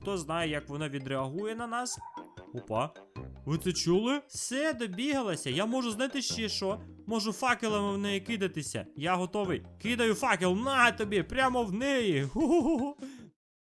Хто знає, як вона відреагує на нас. Опа. Ви це чули? Все, добігалася. Я можу, знайти ще що? Можу факелами в неї кидатися. Я готовий. Кидаю факел на тобі, прямо в неї. Ху-ху-ху.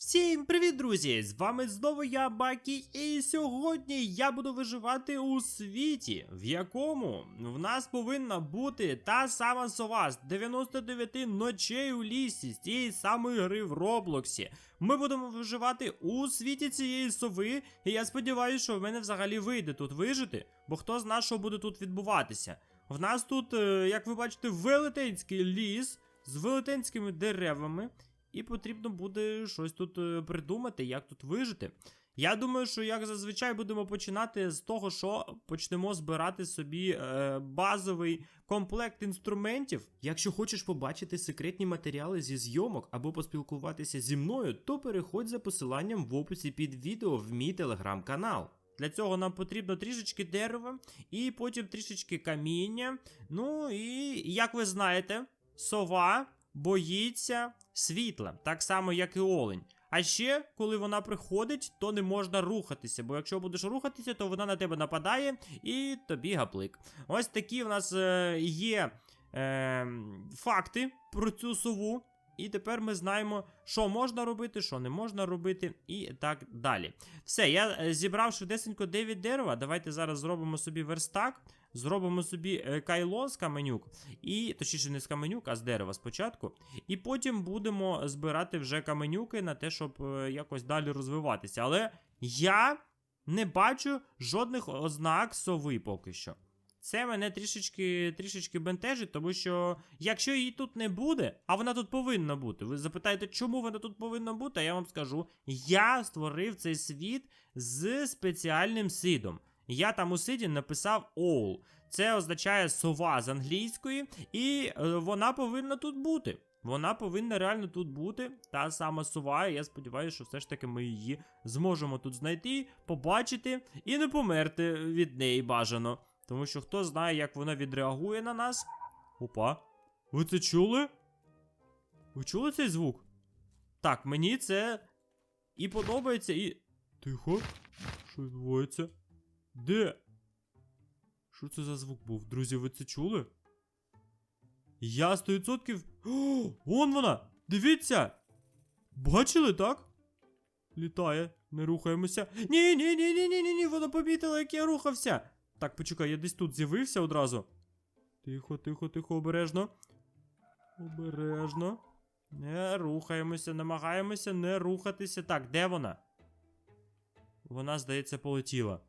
Всім привіт, друзі! З вами знову я, Бакі, і сьогодні я буду виживати у світі, в якому в нас повинна бути та сама сова з 99 ночей у лісі, з тієї самої гри в Роблоксі. Ми будемо виживати у світі цієї сови, і я сподіваюся, що в мене взагалі вийде тут вижити, бо хто знає, що буде тут відбуватися. В нас тут, е, як ви бачите, велетенський ліс з велетенськими деревами. І потрібно буде щось тут е, придумати, як тут вижити. Я думаю, що як зазвичай будемо починати з того, що почнемо збирати собі е, базовий комплект інструментів. Якщо хочеш побачити секретні матеріали зі зйомок або поспілкуватися зі мною, то переходь за посиланням в описі під відео в мій телеграм-канал. Для цього нам потрібно трішечки дерева і потім трішечки каміння. Ну і як ви знаєте, сова боїться світла, так само, як і олень. А ще, коли вона приходить, то не можна рухатися, бо якщо будеш рухатися, то вона на тебе нападає і тобі гаплик. Ось такі в нас е, є е, факти про цю сову. І тепер ми знаємо, що можна робити, що не можна робити, і так далі. Все, я е, зібрав швидесенько 9 дерева. Давайте зараз зробимо собі верстак, зробимо собі е, кайло з каменюк, і точніше не з каменюк, а з дерева спочатку. І потім будемо збирати вже каменюки на те, щоб е, якось далі розвиватися. Але я не бачу жодних ознак сови поки що. Це мене трішечки трішечки бентежить, тому що якщо її тут не буде, а вона тут повинна бути. Ви запитаєте, чому вона тут повинна бути? А я вам скажу: я створив цей світ з спеціальним сидом. Я там у сиді написав all. Це означає сова з англійської, і е, вона повинна тут бути. Вона повинна реально тут бути. Та сама сова. І я сподіваюся, що все ж таки ми її зможемо тут знайти, побачити і не померти від неї бажано. Тому що хто знає, як вона відреагує на нас. Опа. Ви це чули? Ви чули цей звук? Так, мені це і подобається, і. Тихо. Що відбувається? Де? Що це за звук був? Друзі, ви це чули? Я 100%. О, вон вона! Дивіться! Бачили, так? Літає, не рухаємося. Ні, ні, ні, ні, ні, ні, ні, вона помітила, як я рухався. Так, почекай, я десь тут з'явився одразу. Тихо, тихо, тихо, обережно. Обережно. Не рухаємося, намагаємося не рухатися. Так, де вона? Вона, здається, полетіла.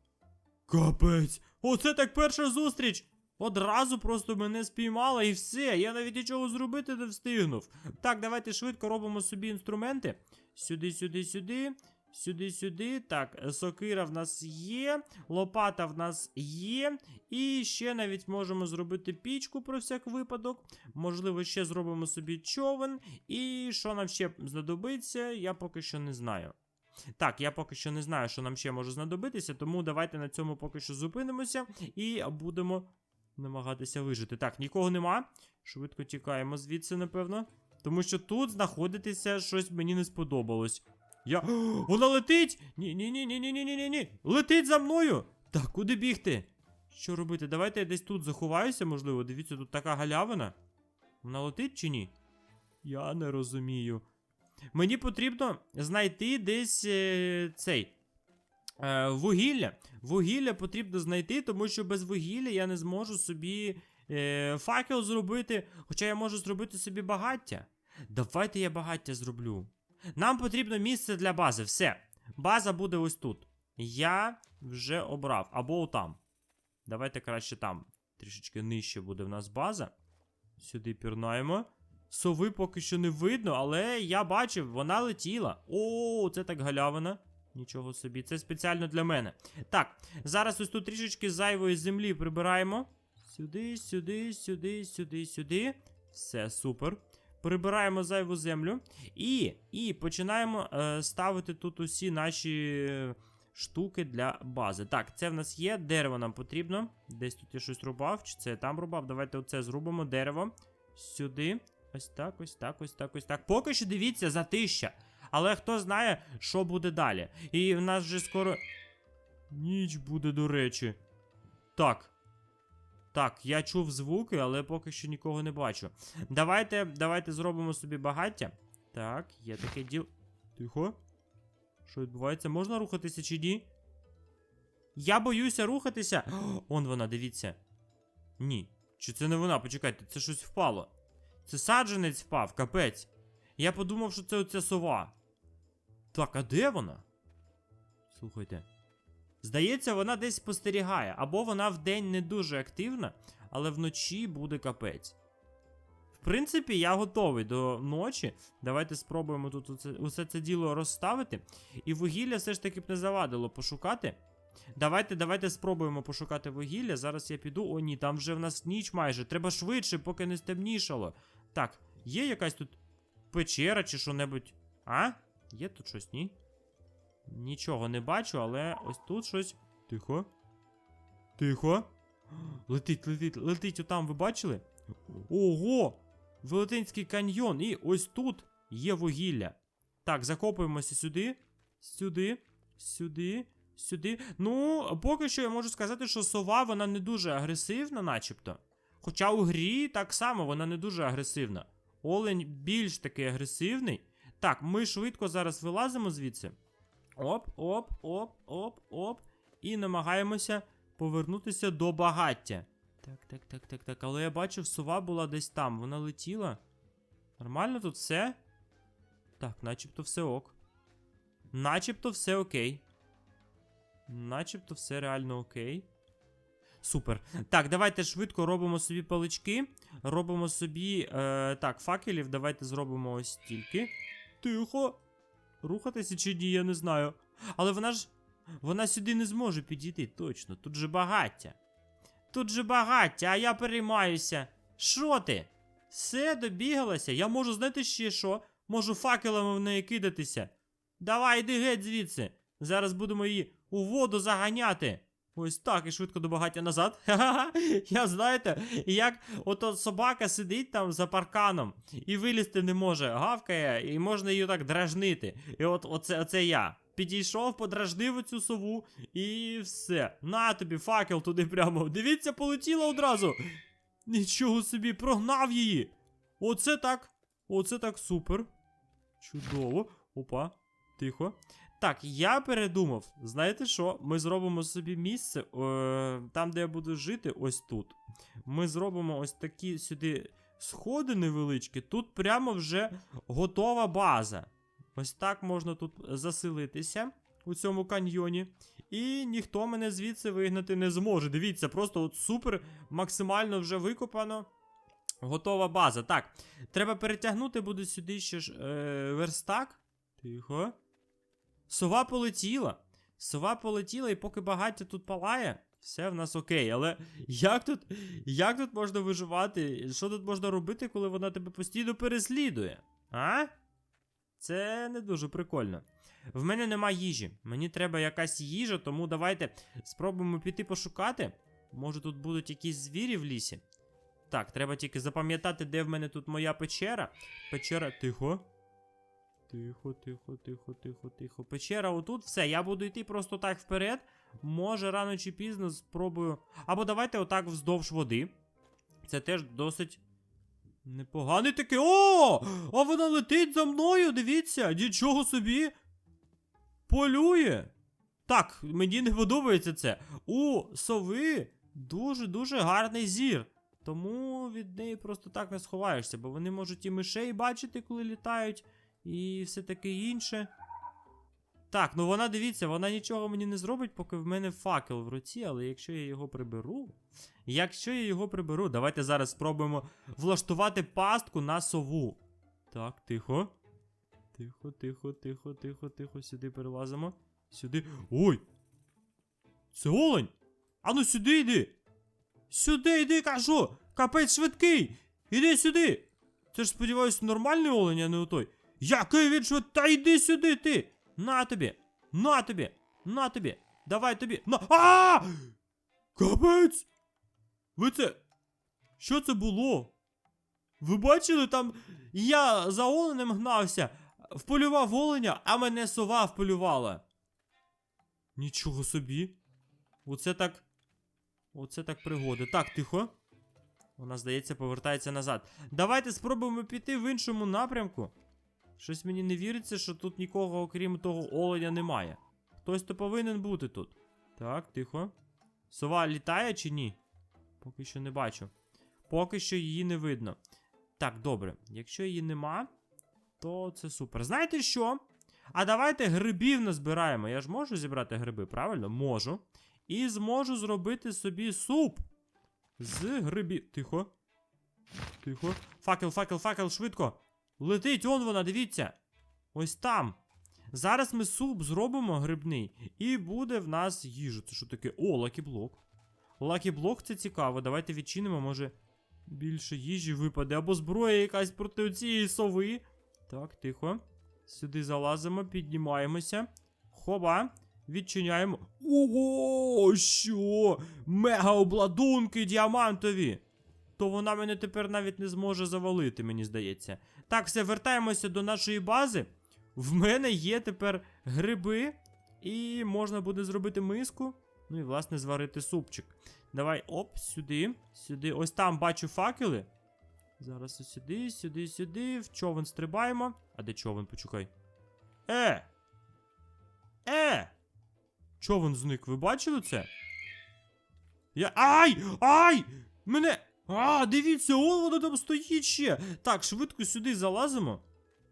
Капець! Оце так перша зустріч! Одразу просто мене спіймала і все. Я навіть нічого зробити не встигнув. Так, давайте швидко робимо собі інструменти. Сюди, сюди, сюди. Сюди, сюди. Так, сокира в нас є, лопата в нас є. І ще навіть можемо зробити пічку про всяк випадок. Можливо, ще зробимо собі човен. І що нам ще знадобиться, я поки що не знаю. Так, я поки що не знаю, що нам ще може знадобитися, тому давайте на цьому поки що зупинимося і будемо намагатися вижити. Так, нікого нема. Швидко тікаємо звідси, напевно. Тому що тут знаходитися щось мені не сподобалось. Я. Вона летить! Ні-ні-ні-ні-ні-ні-ні-ні! Летить за мною! Так, куди бігти? Що робити? Давайте я десь тут заховаюся, можливо. Дивіться, тут така галявина. Вона летить чи ні? Я не розумію. Мені потрібно знайти десь е, цей. Е, вугілля. Вугілля потрібно знайти, тому що без вугілля я не зможу собі е, факел зробити. Хоча я можу зробити собі багаття. Давайте я багаття зроблю. Нам потрібно місце для бази. Все. База буде ось тут. Я вже обрав. Або там. Давайте краще там. Трішечки нижче буде в нас база. Сюди пірнаємо. Сови поки що не видно, але я бачив, вона летіла. О, це так галявина. Нічого собі, це спеціально для мене. Так, зараз ось тут трішечки зайвої землі прибираємо. Сюди, сюди, сюди, сюди, сюди. Все, супер. Прибираємо зайву землю. І і починаємо е, ставити тут усі наші е, штуки для бази. Так, це в нас є. Дерево нам потрібно. Десь тут я щось рубав, чи це я там рубав. Давайте оце зробимо дерево. Сюди. Ось так, ось так, ось так, ось так. Поки що дивіться, затища. Але хто знає, що буде далі. І в нас вже скоро. Ніч буде, до речі. Так. Так, я чув звуки, але поки що нікого не бачу. Давайте, давайте зробимо собі багаття. Так, є таке діло. Тихо. Що відбувається? Можна рухатися чи ні? Я боюся рухатися. О, Он вона, дивіться. Ні. Чи це не вона? Почекайте, це щось впало. Це саджанець впав, капець. Я подумав, що це оця сова. Так, а де вона? Слухайте. Здається, вона десь спостерігає, або вона вдень не дуже активна, але вночі буде капець. В принципі, я готовий до ночі. Давайте спробуємо тут усе, усе це діло розставити. І вугілля все ж таки б не завадило пошукати. Давайте, давайте спробуємо пошукати вугілля. Зараз я піду. О, ні, там вже в нас ніч майже. Треба швидше, поки не стемнішало. Так, є якась тут печера чи що-небудь. А? Є тут щось, ні? Нічого не бачу, але ось тут щось. Тихо. Тихо. Летить, летить, летить отам, ви бачили? Ого! Велетенський каньйон. І ось тут є вугілля. Так, закопуємося сюди. Сюди. Сюди. Сюди. Ну, поки що я можу сказати, що сова вона не дуже агресивна, начебто. Хоча у грі так само вона не дуже агресивна. Олень більш таки агресивний. Так, ми швидко зараз вилазимо звідси. Оп, оп, оп, оп, оп. І намагаємося повернутися до багаття. Так, так, так, так, так. Але я бачив, сова була десь там. Вона летіла. Нормально тут все? Так, начебто все ок. Начебто все окей. Начебто все реально окей. Супер. Так, давайте швидко робимо собі палички. Робимо собі. Е, так, факелів. Давайте зробимо ось стільки. Тихо. Рухатися чи ні, я не знаю. Але вона ж. Вона сюди не зможе підійти, точно. Тут же багаття. Тут же багаття, а я переймаюся. Що ти? Все, добігалася. Я можу знати ще що. Можу факелами в неї кидатися. Давай, йди геть звідси. Зараз будемо її у воду заганяти. Ось так, і швидко до багаття назад. Ха-ха-ха. Я знаєте, як ото собака сидить там за парканом і вилізти не може, гавкає, і можна її так дражнити. І от оце, оце я. Підійшов, подражнив оцю сову, і все. На тобі, факел туди прямо. Дивіться, полетіла одразу. Нічого собі, прогнав її. Оце так. Оце так супер. Чудово. Опа, тихо. Так, я передумав. Знаєте що? Ми зробимо собі місце е, там, де я буду жити, ось тут. Ми зробимо ось такі сюди сходи невеличкі. Тут прямо вже готова база. Ось так можна тут заселитися у цьому каньйоні. І ніхто мене звідси вигнати не зможе. Дивіться, просто от супер максимально вже викопано. Готова база. Так, треба перетягнути буде сюди ще ж е, верстак. Тихо. Сова полетіла. Сова полетіла, і поки багаття тут палає, все в нас окей. Але як тут, як тут можна виживати? Що тут можна робити, коли вона тебе постійно переслідує? А? Це не дуже прикольно. В мене нема їжі. Мені треба якась їжа, тому давайте спробуємо піти пошукати. Може тут будуть якісь звірі в лісі. Так, треба тільки запам'ятати, де в мене тут моя печера. Печера. Тихо. Тихо, тихо, тихо, тихо, тихо. Печера отут, все, я буду йти просто так вперед. Може, рано чи пізно спробую. Або давайте отак вздовж води. Це теж досить непоганий такий. О! А вона летить за мною, дивіться, нічого собі. Полює. Так, мені не подобається це. У сови дуже-дуже гарний зір. Тому від неї просто так не сховаєшся, бо вони можуть і мишей бачити, коли літають, і все таке інше. Так, ну вона дивіться, вона нічого мені не зробить, поки в мене факел в руці, але якщо я його приберу. Якщо я його приберу, давайте зараз спробуємо влаштувати пастку на сову. Так, тихо. Тихо, тихо, тихо, тихо, тихо. Сюди перелазимо. Сюди. Ой! Це олень! Ану сюди йди! Сюди йди, кажу! Капець швидкий! Іди сюди! Це ж сподіваюся, нормальний олень, а не отой. Який він швид... Та йди сюди, ти! На тобі! На тобі! На тобі! Давай тобі! На. А! Капець! Ви це. Що це було? Ви бачили там? Я за оленем гнався. вполював оленя, а мене сова вполювала. Нічого собі. Оце так. Оце так пригоди. Так, тихо. Вона, здається, повертається назад. Давайте спробуємо піти в іншому напрямку. Щось мені не віриться, що тут нікого, окрім того оленя, немає. Хтось то повинен бути тут. Так, тихо. Сова літає чи ні? Поки що не бачу. Поки що її не видно. Так, добре. Якщо її нема, то це супер. Знаєте що? А давайте грибів назбираємо. Я ж можу зібрати гриби, правильно? Можу. І зможу зробити собі суп. З грибів. Тихо. Тихо. Факел, факел, факел, швидко. Летить, он вона, дивіться. Ось там. Зараз ми суп зробимо грибний, і буде в нас їжа. Це що таке? О, лакіблок. Лакіблок це цікаво. Давайте відчинимо, може більше їжі випаде, або зброя якась проти цієї сови. Так, тихо. Сюди залазимо, піднімаємося. Хоба. Відчиняємо. Ого, що? Мега обладунки діамантові. То вона мене тепер навіть не зможе завалити, мені здається. Так, все, вертаємося до нашої бази. В мене є тепер гриби, і можна буде зробити миску. Ну і, власне, зварити супчик. Давай, оп, сюди, сюди. Ось там бачу факели. Зараз ось сюди, сюди, сюди. В човен стрибаємо. А де човен, почекай. Е! Е! Човен зник, ви бачили це? Я. Ай! Ай! Мене. А, дивіться, он воно там стоїть ще. Так, швидко сюди залазимо.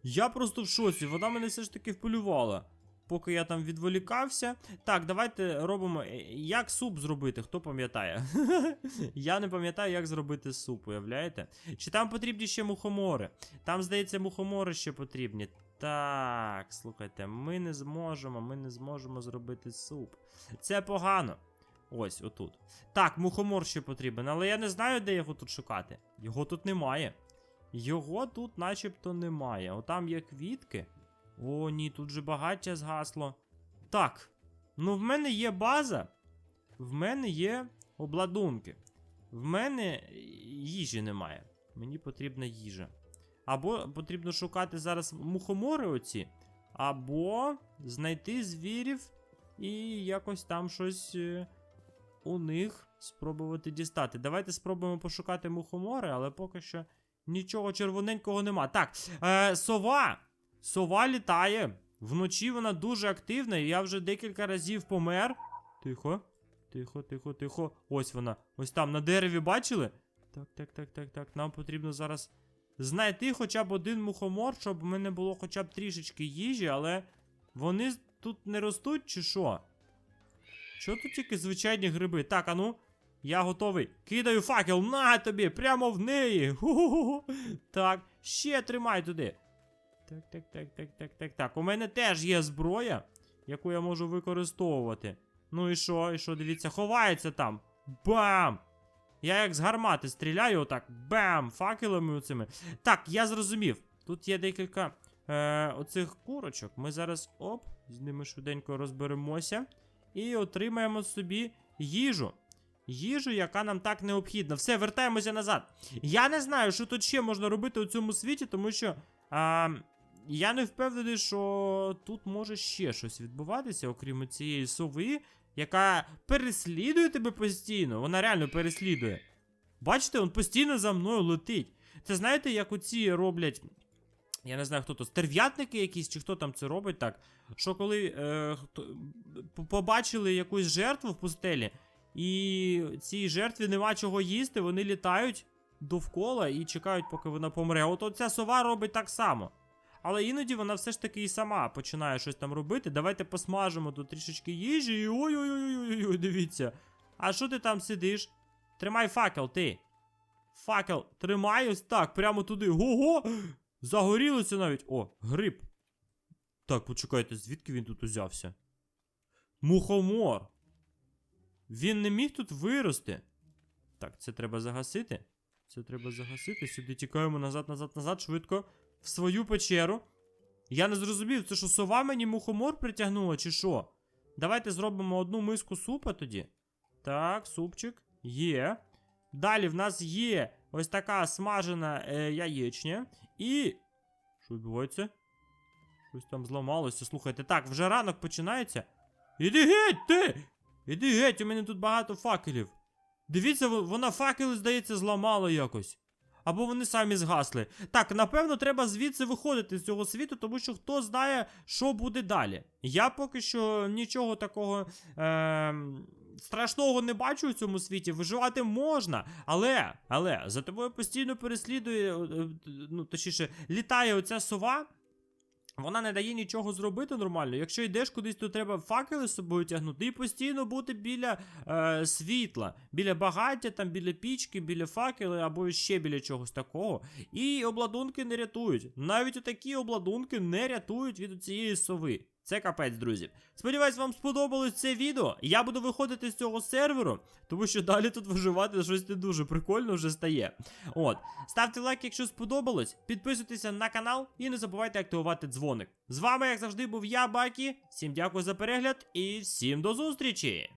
Я просто в шоці, вона мене все ж таки вполювала. Поки я там відволікався. Так, давайте робимо. е, Як суп зробити, хто пам'ятає? я не пам'ятаю, як зробити суп, уявляєте? Чи там потрібні ще мухомори? Там, здається, мухомори ще потрібні. Так, слухайте, ми не зможемо, ми не зможемо зробити суп. Це погано. Ось, отут. Так, мухомор ще потрібен, але я не знаю, де його тут шукати. Його тут немає. Його тут начебто немає. Отам є квітки. О, ні, тут же багаття згасло. Так. Ну, в мене є база. В мене є обладунки. В мене їжі немає. Мені потрібна їжа. Або потрібно шукати зараз мухомори оці, або знайти звірів і якось там щось е, у них спробувати дістати. Давайте спробуємо пошукати мухомори, але поки що нічого червоненького нема. Так, е, сова. Сова літає. Вночі вона дуже активна, і я вже декілька разів помер. Тихо. Тихо, тихо, тихо. Ось вона. Ось там на дереві бачили? Так, так, так, так, так. Нам потрібно зараз знайти хоча б один мухомор, щоб в мене було хоча б трішечки їжі, але вони тут не ростуть, чи що? Що тут тільки звичайні гриби? Так, а ну. Я готовий. Кидаю факел, на тобі, прямо в неї. Ху-ху-ху. Так, ще тримай туди. Так, так, так, так, так, так, так. У мене теж є зброя, яку я можу використовувати. Ну і що? І що, дивіться, ховається там. Бам! Я як з гармати стріляю, отак. Бам! Факелами оцими. Так, я зрозумів. Тут є декілька е, оцих курочок. Ми зараз оп, з ними швиденько розберемося. І отримаємо собі їжу. Їжу, яка нам так необхідна. Все, вертаємося назад. Я не знаю, що тут ще можна робити у цьому світі, тому що. А, я не впевнений, що тут може ще щось відбуватися, окрім цієї сови, яка переслідує тебе постійно. Вона реально переслідує. Бачите, він постійно за мною летить. Це знаєте, як оці роблять. Я не знаю, хто то, стерв'ятники якісь, чи хто там це робить так. Що коли е, побачили якусь жертву в пустелі, і цій жертві нема чого їсти, вони літають довкола і чекають, поки вона помре. От оця сова робить так само. Але іноді вона все ж таки і сама починає щось там робити. Давайте посмажимо тут трішечки їжі. І ой-ой-ой, дивіться. А що ти там сидиш? Тримай факел, ти. Факел, тримай ось так, прямо туди. Ого! Загорілося навіть. О, гриб. Так, почекайте, звідки він тут узявся? Мухомор. Він не міг тут вирости. Так, це треба загасити. Це треба загасити. Сюди тікаємо назад, назад, назад, швидко. В свою печеру. Я не зрозумів, це що сова мені мухомор притягнула, чи що? Давайте зробимо одну миску супа тоді. Так, супчик. Є. Далі в нас є ось така смажена е, яєчня. І. Що відбувається? Щось там зламалося. Слухайте, так, вже ранок починається. Іди геть, ти! Іди геть, у мене тут багато факелів. Дивіться, вона факели, здається, зламала якось. Або вони самі згасли. Так, напевно, треба звідси виходити з цього світу, тому що хто знає, що буде далі. Я поки що нічого такого ем, страшного не бачу у цьому світі. Виживати можна, але, але за тобою постійно переслідує, е, е, ну точніше, літає оця сова. Вона не дає нічого зробити нормально. Якщо йдеш кудись, то треба факели з собою тягнути і постійно бути біля е, світла, біля багаття, там біля пічки, біля факели або ще біля чогось такого. І обладунки не рятують. Навіть отакі обладунки не рятують від цієї сови. Це капець, друзі. Сподіваюсь, вам сподобалось це відео. Я буду виходити з цього серверу, тому що далі тут виживати щось не дуже прикольно вже стає. От, ставте лайк, якщо сподобалось, підписуйтеся на канал і не забувайте активувати дзвоник. З вами, як завжди, був я, Бакі. Всім дякую за перегляд і всім до зустрічі!